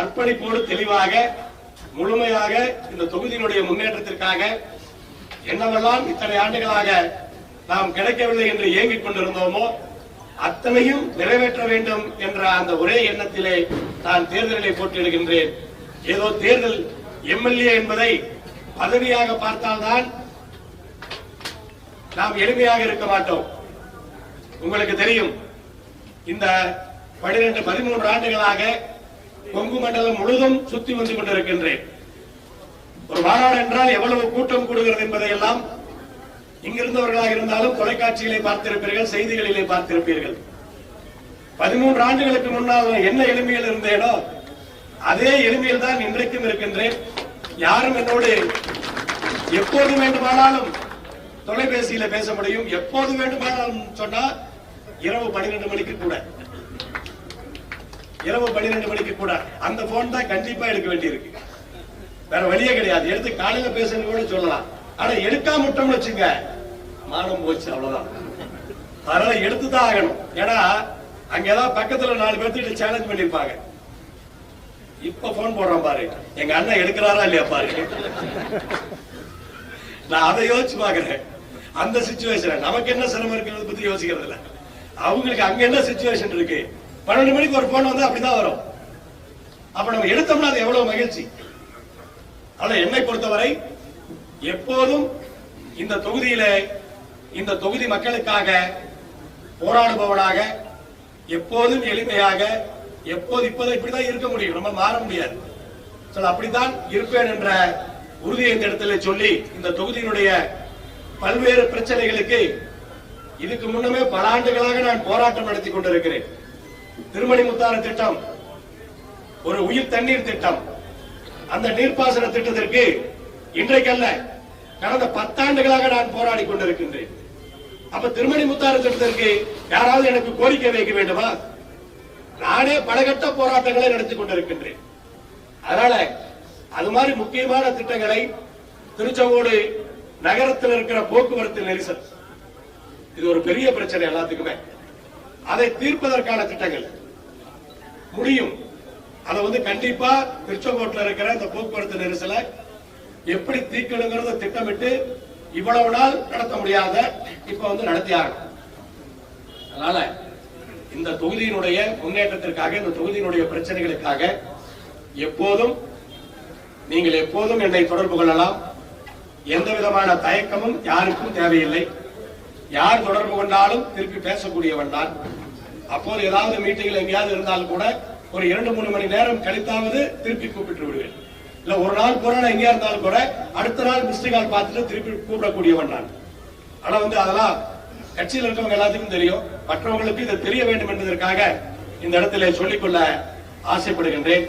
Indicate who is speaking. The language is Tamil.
Speaker 1: அர்ப்பணிப்போடு தெளிவாக முழுமையாக இந்த தொகுதியினுடைய முன்னேற்றத்திற்காக என்னவெல்லாம் இத்தனை ஆண்டுகளாக நாம் கிடைக்கவில்லை என்று ஏங்கிக் கொண்டிருந்தோமோ அத்தனையும் நிறைவேற்ற வேண்டும் என்ற அந்த ஒரே எண்ணத்திலே நான் தேர்தலிலே போட்டியிடுகின்றேன். ஏதோ தேர்தல் எம்எல்ஏ என்பதை பதவியாக பார்த்தால்தான் நாம் எளிமையாக இருக்க மாட்டோம். உங்களுக்கு தெரியும் இந்த பனிரெண்டு பதிமூன்று ஆண்டுகளாக கொங்கு மண்டலம் முழுதும் சுத்தி வந்து கொண்டிருக்கின்றேன். ஒரு மாநாடு என்றால் எவ்வளவு கூட்டம் கூடுகிறது என்பதை எல்லாம் இங்கிருந்தவர்களாக இருந்தாலும் தொலைக்காட்சிகளை பார்த்திருப்பீர்கள் செய்திகளிலே பார்த்திருப்பீர்கள். பதிமூன்று ஆண்டுகளுக்கு முன்னால் என்ன எளிமையில் இருந்தேனோ அதே எளிமையில் தான் இன்றைக்கும் இருக்கின்றேன். யாரும் என்னோடு எப்போது வேண்டுமானாலும் தொலைபேசியில பேச முடியும். எப்போது வேண்டுமானாலும் சொன்னா இரவு பன்னிரண்டு மணிக்கு கூட. இரவு பன்னிரண்டு மணிக்கு கூட அந்த போன் தான் கண்டிப்பா எடுக்க வேண்டியிருக்கு. வேற வழியே கிடையாது. எடுத்து காலையில பேசுறது கூட சொல்லலாம். ஆனா எடுக்காம விட்டோம்னு வச்சுங்க. மானம் போச்சு அவ்வளவுதான். அதனால எடுத்து தான் ஆகணும். ஏன்னா அங்க ஏதாவது பக்கத்துல நாலு பேர்த்திட்ட சேலஞ்ச் பண்ணிருப்பாங்க இப்ப போன் போடுறோம் பாரு. எங்க அண்ணன் எடுக்கிறாரா இல்லையா பாரு. நான் அதை யோசிச்சு பாக்குறேன் அந்த சுச்சுவேஷன் நமக்கு என்ன சிரமம் இருக்கிறத பத்தி யோசிக்கிறது இல்ல அவங்களுக்கு அங்க என்ன சுச்சுவேஷன் இருக்கு? பன்னெண்டு மணிக்கு ஒரு போன் வந்து அப்படிதான் வரும். அப்ப நம்ம எடுத்தோம்னா அது எவ்வளவு மகிழ்ச்சி. ஆனா என்னை பொறுத்தவரை எப்போதும் இந்த தொகுதியில இந்த தொகுதி மக்களுக்காக போராடுபவனாக எப்போதும் எளிமையாக எப்போது இப்போது இப்படிதான் இருக்க முடியும். நம்ம மாற முடியாது. சொல்ல அப்படித்தான் இருப்பேன் என்ற உறுதியை இந்த இடத்துல சொல்லி இந்த தொகுதியினுடைய பல்வேறு பிரச்சனைகளுக்கு இதுக்கு முன்னமே பல ஆண்டுகளாக நான் போராட்டம் நடத்தி கொண்டிருக்கிறேன். திருமணி முத்தார திட்டம் ஒரு உயிர் தண்ணீர் திட்டம். அந்த நீர்ப்பாசன திட்டத்திற்கு இன்றைக்கல்ல கடந்த பத்தாண்டுகளாக நான் போராடி கொண்டிருக்கின்றேன். அப்ப திருமணி முத்தாறு திட்டத்திற்கு யாராவது எனக்கு கோரிக்கை வைக்க வேண்டுமா? நானே பலகட்ட போராட்டங்களை நடத்தி கொண்டிருக்கின்றேன். அதனால அது மாதிரி முக்கியமான திட்டங்களை திருச்செங்கோடு நகரத்தில் இருக்கிற போக்குவரத்து நெரிசல். இது ஒரு பெரிய பிரச்சனை எல்லாத்துக்குமே. அதை தீர்ப்பதற்கான திட்டங்கள் முடியும். அதை வந்து கண்டிப்பா திருச்செங்கோட்டில் இருக்கிற இந்த போக்குவரத்து நெரிசலை எப்படி தீர்க்கணுங்கிறத திட்டமிட்டு இவ்வளவு நாள் நடத்த முடியாத இப்ப வந்து நடத்தி ஆகணும். அதனால இந்த தொகுதியினுடைய முன்னேற்றத்திற்காக இந்த தொகுதியினுடைய பிரச்சனைகளுக்காக எப்போதும் நீங்கள் எப்போதும் என்னை தொடர்பு கொள்ளலாம். எந்த விதமான தயக்கமும் யாருக்கும் தேவையில்லை. யார் தொடர்பு கொண்டாலும் திருப்பி பேசக்கூடியவன் தான். அப்போது ஏதாவது மீட்டிங்ல எங்கேயாவது இருந்தாலும் கூட ஒரு இரண்டு மூணு மணி நேரம் கழித்தாவது திருப்பி கூப்பிட்டு விடுவேன். இல்ல ஒரு நாள் கூட நான் எங்கேயா இருந்தாலும் கூட அடுத்த நாள் மிஸ்டு கால் பார்த்துட்டு திருப்பி கூப்பிடக்கூடியவன் நான். ஆனா வந்து அதெல்லாம் கட்சியில் இருக்கவங்க எல்லாத்துக்கும் தெரியும். மற்றவங்களுக்கு இது தெரிய வேண்டும் என்பதற்காக இந்த இடத்திலே சொல்லிக்கொள்ள ஆசைப்படுகின்றேன்.